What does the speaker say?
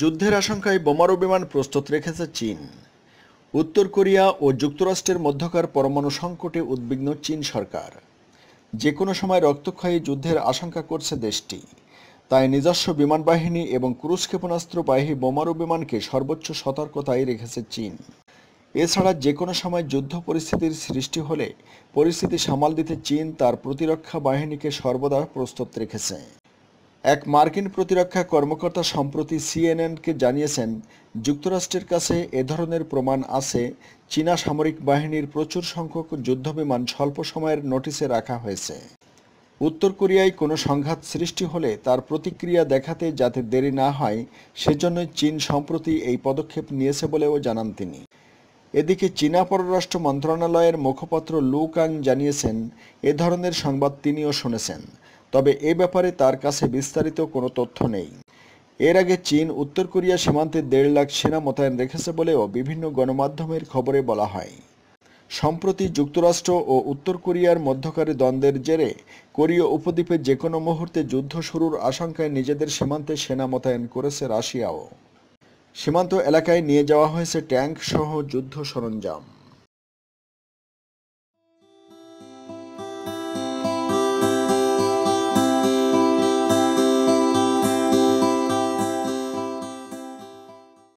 যুদ্ধের আশঙ্কায় বোমারু বিমান প্রস্তুত রেখেছে চীন। উত্তর কোরিয়া ও যুক্তরাষ্ট্রের মধ্যকার পরমাণু সংকটে উদ্বিগ্ন চীন সরকার। যে কোনো সময় রক্তক্ষয়ী যুদ্ধের আশঙ্কা করছে দেশটি। তাই নিজস্ব বিমান বাহিনী এবং ক্রুজ ক্ষেপণাস্ত্রবাহী বোমারু বিমানকে সর্বোচ্চ সতর্কতায় রেখেছে চীন। এছাড়া যে কোনো সময় যুদ্ধ পরিস্থিতির সৃষ্টি হলে পরিস্থিতি সামাল দিতে চীন তার প্রতিরক্ষা বাহিনীকে সর্বদা প্রস্তুত রেখেছে। এক মার্কিন প্রতিরক্ষা কর্মকর্তা সম্প্রতি সিএনএনকে জানিয়েছেন, যুক্তরাষ্ট্রের কাছে এ ধরনের প্রমাণ আছে, চীনা সামরিক বাহিনীর প্রচুর সংখ্যক যুদ্ধবিমান স্বল্প সময়ের নোটিশে রাখা হয়েছে। উত্তর কোরিয়ায় কোনো সংঘাত সৃষ্টি হলে তার প্রতিক্রিয়া দেখাতে যাতে দেরি না হয় সেজন্য চীন সম্প্রতি এই পদক্ষেপ নিয়েছে বলেও জানান তিনি। এদিকে চীনা পররাষ্ট্র মন্ত্রণালয়ের মুখপাত্র লু কাং জানিয়েছেন, এ ধরনের সংবাদ তিনিও শুনেছেন। তবে এ ব্যাপারে তার কাছে বিস্তারিত কোনো তথ্য নেই। এর আগে চীন, উত্তর কোরিয়া সীমান্তে দেড় লাখ সেনা মোতায়েন রেখেছে বলেও বিভিন্ন গণমাধ্যমের খবরে বলা হয়। সম্প্রতি যুক্তরাষ্ট্র ও উত্তর কোরিয়ার মধ্যকার দ্বন্দ্বের জেরে কোরীয় উপদ্বীপে যে কোনো মুহূর্তে যুদ্ধ শুরুর আশঙ্কায় নিজেদের সীমান্তে সেনা মোতায়েন করেছে রাশিয়াও। সীমান্ত এলাকায় নিয়ে যাওয়া হয়েছে ট্যাঙ্ক সহ যুদ্ধ সরঞ্জাম।